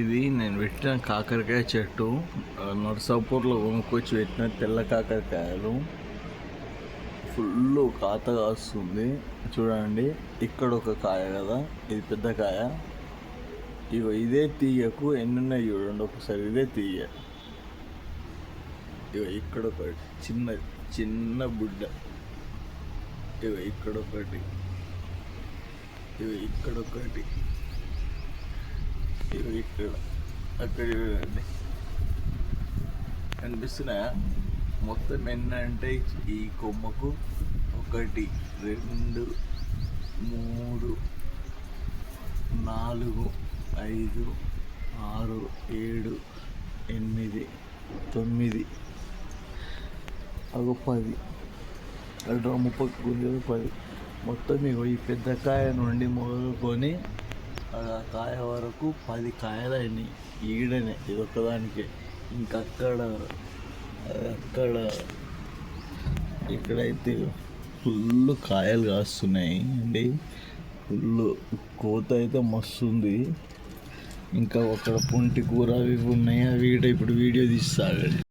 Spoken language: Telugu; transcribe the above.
ఇది నేను పెట్టిన కాకరకాయ చెట్టు. నర్సాపూర్లో కొనుక్కొచ్చి పెట్టిన తెల్ల కాకరకాయలు. ఫుల్ కాత కాస్తుంది. చూడండి ఇక్కడ ఒక కాయ కదా ఇది పెద్ద కాయ. ఇగో ఇదే తీయకు ఎన్ని ఉన్నాయి చూడండి ఒకసారి ఇదే తీయ. ఇగో ఇక్కడ ఒకటి చిన్న చిన్న బుడ్డ. ఇగో ఇక్కడ ఒకటి. ఇగో ఇక్కడ ఒకటి. ఇక్కడ అక్కడ కనిపిస్తున్నాయా మొత్తం ఎన్ని అంటే ఈ కొమ్మకు ఒకటి రెండు మూడు నాలుగు ఐదు ఆరు ఏడు ఎనిమిది తొమ్మిది అగో పది. రెండు ముప్పై గుంజలు పది. మొత్తం ఇగో ఈ పెద్ద కాయ నుండి మొదలుకొని కాయ వరకు పది కాయలు అయినాయి ఈడనే ఇది ఒక్కదానికే. ఇంకక్కడ అక్కడ ఇక్కడైతే ఫుల్ కాయలు కాస్తున్నాయి. అండి ఫుల్ కోత అయితే మస్తు ఉంది ఇంకా అక్కడ పొంటి కూర అవి ఇవి ఉన్నాయి. అవి ఇప్పుడు వీడియో తీస్తాడు